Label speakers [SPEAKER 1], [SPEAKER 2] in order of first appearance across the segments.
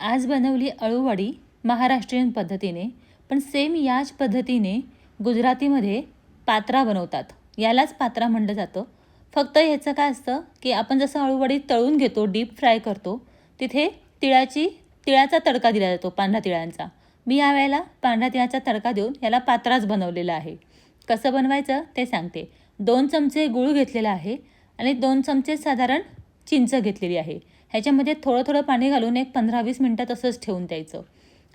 [SPEAKER 1] आज बनवली अळूवडी महाराष्ट्रीयन पद्धतीने पण सेम याच पद्धतीने गुजरातीमध्ये पात्रा बनवतात. यालाच पात्रा म्हटलं जातं. फक्त ह्याचं काय असतं की आपण जसं अळूवडी तळून घेतो डीप फ्राय करतो तिथे तिळाची तिळाचा तडका दिला जातो पांढऱ्या तिळांचा. मी यावेळेला पांढऱ्या तिळाचा तडका देऊन याला पात्राच बनवलेला आहे. कसं बनवायचं ते सांगते. दोन चमचे गूळ घेतलेला आहे आणि दोन चमचे साधारण चिंच घेतलेली आहे. ह्याच्यामध्ये थोडं थोडं पाणी घालून एक पंधरा वीस मिनटं तसंच ठेवून द्यायचं.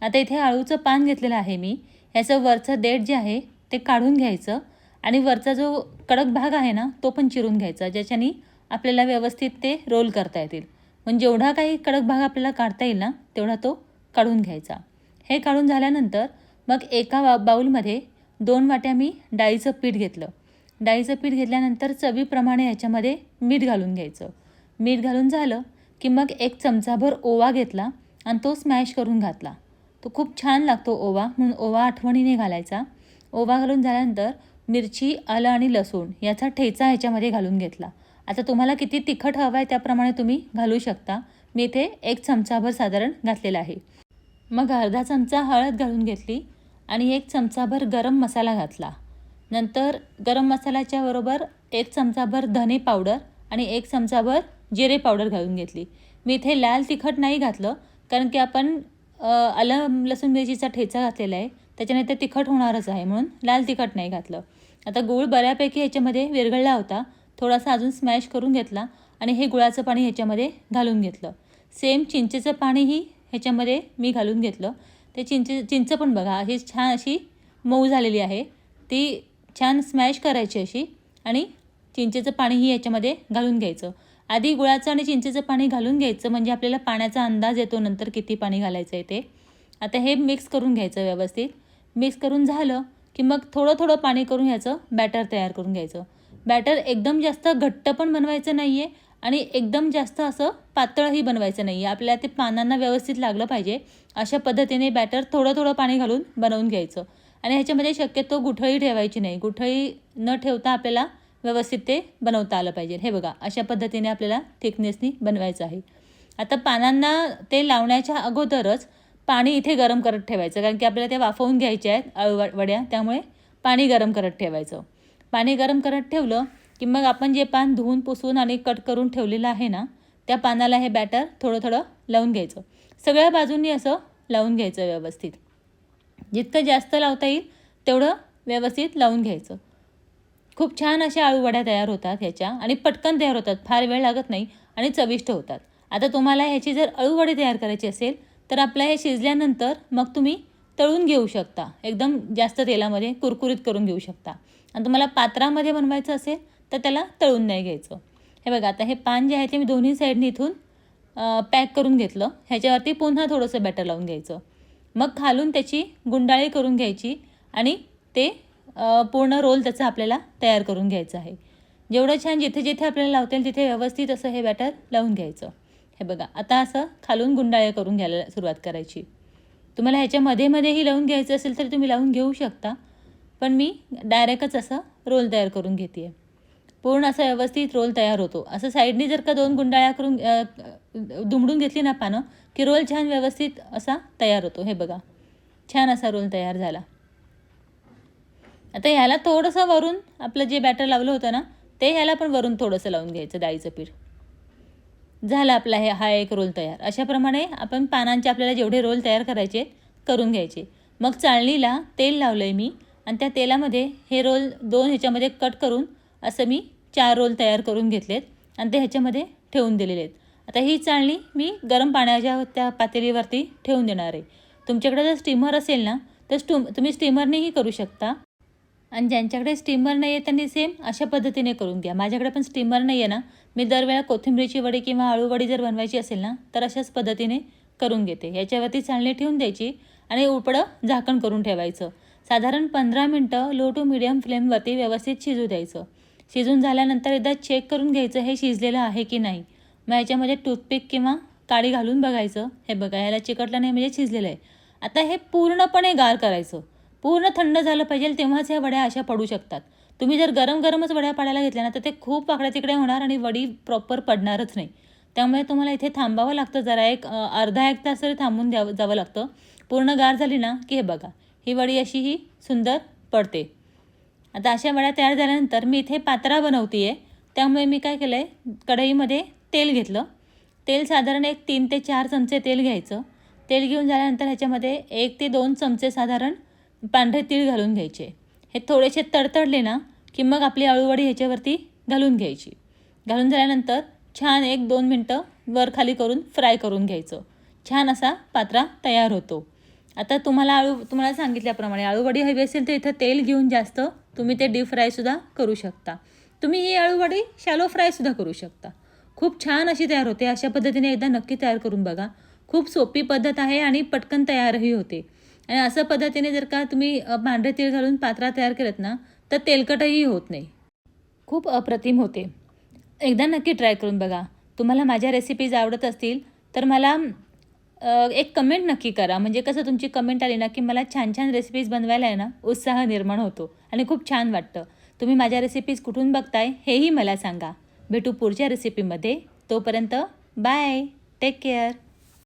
[SPEAKER 1] आता इथे आळूचं पान घेतलेलं आहे मी. ह्याचं वरचं देठ जे आहे ते काढून घ्यायचं आणि वरचा जो कडक भाग आहे ना तो पण चिरून घ्यायचा ज्याच्यानी आपल्याला व्यवस्थित ते रोल करता येतील. म्हणजे जेवढा काही कडक भाग आपल्याला काढता येईल ना तेवढा तो काढून घ्यायचा. हे काढून झाल्यानंतर मग एका बा बाऊलमध्ये दोन वाट्या मी डाळीचं पीठ घेतलं. डाळीचं पीठ घेतल्यानंतर चवीप्रमाणे ह्याच्यामध्ये मीठ घालून घ्यायचं. मीठ घालून झालं की मग एक चमचाभर ओवा घेतला आणि तो स्मॅश करून घातला. तो खूप छान लागतो ओवा म्हणून ओवा आठवणीने घालायचा. ओवा घालून झाल्यानंतर मिरची आलं आणि लसूण याचा ठेचा ह्याच्यामध्ये घालून घेतला. आता तुम्हाला किती तिखट हवं आहे त्याप्रमाणे तुम्ही घालू शकता. मी इथे एक चमचाभर साधारण घातलेला आहे. मग अर्धा चमचा हळद घालून घेतली आणि एक चमचाभर गरम मसाला घातला. नंतर गरम मसाल्याच्या बरोबर एक चमचाभर धने पावडर आणि एक चमचाभर जिरे पावडर घालून घेतली. मी इथे लाल तिखट नाही घातलं कारण की आपण आलं लसूण मिरचीचा ठेचा घातलेला आहे त्याच्याने ते तिखट होणारच आहे म्हणून लाल तिखट नाही घातलं. आता गूळ बऱ्यापैकी ह्याच्यामध्ये विरघळला होता थोडासा अजून स्मॅश करून घेतला आणि हे गुळाचं पाणी ह्याच्यामध्ये घालून घेतलं. सेम चिंचेचं पाणीही ह्याच्यामध्ये मी घालून घेतलं. ते चिंचे चिंच पण बघा ही छान अशी मऊ झालेली आहे. ती छान स्मॅश करायची अशी आणि चिंचेचं पाणीही याच्यामध्ये घालून घ्यायचं. आधी गुळाचं आणि चिंचेचं पाणी घालून घ्यायचं म्हणजे आपल्याला पाण्याचा अंदाज येतो नंतर किती पाणी घालायचं आहे ते. आता हे मिक्स करून घ्यायचं व्यवस्थित. मिक्स करून झालं की मग थोडं थोडं पाणी करून ह्याचं बॅटर तयार करून घ्यायचं. बॅटर एकदम जास्त घट्ट पण बनवायचं नाही आहे आणि एकदम जास्त असं पातळही बनवायचं नाही आहे आपल्याला ते पानांना व्यवस्थित लागलं पाहिजे. अशा पद्धतीने बॅटर थोडं थोडं पाणी घालून बनवून घ्यायचं. आणि ह्याच्यामध्ये शक्यतो गुठळी ठेवायची नाही. गुठळी न ठेवता आपल्याला व्यवस्थित ते बनवता आलं पाहिजे. हे बघा अशा पद्धतीने आपल्याला थिकनेसनी बनवायचं आहे. आता पानांना ते लावण्याच्या अगोदरच पाणी इथे गरम करत ठेवायचं कारण की आपल्याला ते वाफवून घ्यायचे आहेत अळू वड्या त्यामुळे पाणी गरम करत ठेवायचं. पाणी गरम करत ठेवलं की मग आपण जे पान धुवून पुसून आणि कट करून ठेवलेलं आहे ना त्या पानाला हे बॅटर थोडं थोडं लावून घ्यायचं. सगळ्या बाजूंनी असं लावून घ्यायचं व्यवस्थित. जितकं जास्त लावता येईल तेवढं व्यवस्थित लावून घ्यायचं. खूप छान अशा आळूवड्या तयार होतात ह्याच्या आणि पटकन तयार होतात. फार वेळ लागत नाही आणि चविष्ट होतात. आता तुम्हाला ह्याची जर अळूवडे तयार करायची असेल तर आपलं हे शिजल्यानंतर मग तुम्ही तळून घेऊ शकता. एकदम जास्त तेलामध्ये कुरकुरीत करून घेऊ शकता. आणि तुम्हाला पात्रामध्ये बनवायचं असेल तर त्याला तळून नाही घ्यायचं. हे बघा आता हे पान जे आहे ते मी दोन्ही साईडनी इथून पॅक करून घेतलं. ह्याच्यावरती पुन्हा थोडंसं बॅटर लावून घ्यायचं. मग खालून त्याची गुंडाळी करून घ्यायची आणि ते पूर्ण रोल त्याचा आपल्याला तयार करून घ्यायचा आहे. जेवढं छान जिथे जिथे आपल्याला लावता येईल तिथे व्यवस्थित असं हे बॅटर लावून घ्यायचं. हे बघा आता असं खालून गुंडाळे करून घ्यायला सुरुवात करायची. तुम्हाला ह्याच्या मध्ये मध्येही लावून घ्यायचं असेल तर तुम्ही लावून घेऊ शकता. पण मी डायरेक्टच असं रोल तयार करून घेते आहे पूर्ण असा व्यवस्थित रोल तयार होतो. असं साईडनी जर का दोन गुंडाळ्या करून दुमडून घेतली ना पानं की रोल छान व्यवस्थित असा तयार होतो. हे बघा छान असा रोल तयार झाला. आता ह्याला थोडंसं वरून आपलं जे बॅटर लावलं होतं ना ते ह्याला पण वरून थोडंसं लावून घ्यायचं डाळीचं पीठ. झालं आपला हे हा एक रोल तयार. अशाप्रमाणे आपण पानांचे आपल्याला जेवढे रोल तयार करायचे करून घ्यायचे. मग चाळणीला तेल लावलं आहे मी आणि त्या तेलामध्ये हे रोल दोन ह्याच्यामध्ये कट करून असं मी चार रोल तयार करून घेतलेत आणि ते ह्याच्यामध्ये ठेवून दिलेले आहेत. आता ही चाळणी मी गरम पाण्याच्या त्या पातेलीवरती ठेवून देणार आहे. तुमच्याकडे जर स्टीमर असेल ना तर स्टू तुम्ही स्टीमरनेही करू शकता. आणि ज्यांच्याकडे स्टीमर नाही आहे त्यांनी सेम अशा पद्धतीने करून घ्या. माझ्याकडे पण स्टीमर नाही आहे ना. मी दरवेळा कोथिंबीरीची वडी किंवा आळूवडी जर बनवायची असेल ना तर अशाच पद्धतीने करून घेते. याच्यावरती चालणी ठेवून द्यायची आणि उपडं झाकण करून ठेवायचं. साधारण पंधरा मिनटं लो टू मिडियम फ्लेमवरती व्यवस्थित शिजू द्यायचं. शिजून झाल्यानंतर एकदा चेक करून घ्यायचं हे शिजलेलं आहे की नाही. मग याच्यामध्ये टूथपिक किंवा काळी घालून बघायचं. हे बघा ह्याला चिकटलं नाही म्हणजे शिजलेलं आहे. आता हे पूर्णपणे गार करायचं. पूर्ण थंड झालं पाहिजे तेव्हाच ह्या वड्या अशा पडू शकतात. तुम्ही जर गरम गरमच वड्या पाडायला घेतल्या ना तर ते खूप वाकड्या तिकडे होणार आणि वडी प्रॉपर पडणारच नाही. त्यामुळे तुम्हाला इथे थांबावं लागतं जरा एक अर्धा एक तास तरी थांबून द्यावं जावं लागतं. पूर्ण गार झाली ना की हे बघा ही वडी अशी ही सुंदर पडते. आता अशा वड्या तयार झाल्यानंतर मी इथे पात्रा बनवते आहे त्यामुळे मी काय केलं आहे कढईमध्ये तेल घेतलं. तेल साधारण एक तीन ते चार चमचे तेल घ्यायचं. तेल घेऊन झाल्यानंतर ह्याच्यामध्ये एक ते दोन चमचे साधारण पांढरे तीळ घालून घ्यायचे. हे थोडेसे तडतडले ना की मग आपली अळूवडी ह्याच्यावरती घालून घ्यायची. घालून झाल्यानंतर छान एक दोन मिनटं वर खाली करून फ्राय करून घ्यायचं. छान असा पात्रा तयार होतो. आता तुम्हाला आळू तुम्हाला सांगितल्याप्रमाणे आळूवडी हवी असेल तर इथं तेल घेऊन जास्त तुम्ही ते डीप फ्रायसुद्धा करू शकता. तुम्ही ही आळूवडी शॅलो फ्रायसुद्धा करू शकता. खूप छान अशी तयार होते. अशा पद्धतीने एकदा नक्की तयार करून बघा. खूप सोपी पद्धत आहे आणि पटकन तयारही होते. आणि असं पद्धतीने जर का तुम्ही पांढरे तीळ घालून पात्रा तयार केलं ना तर तेलकटही होत नाही. खूप अप्रतिम होते. एकदा नक्की ट्राय करून बघा. तुम्हाला माझ्या रेसिपीज आवडत असतील तर मला एक कमेंट नक्की करा. म्हणजे कसं तुमची कमेंट आली ना की मला छान छान रेसिपीज बनवायला आहे ना उत्साह निर्माण होतो. आणि खूप छान वाटतं. तुम्ही माझ्या रेसिपीज कुठून बघताय हेही मला सांगा. भेटू पुढच्या रेसिपीमध्ये तोपर्यंत बाय टेक केअर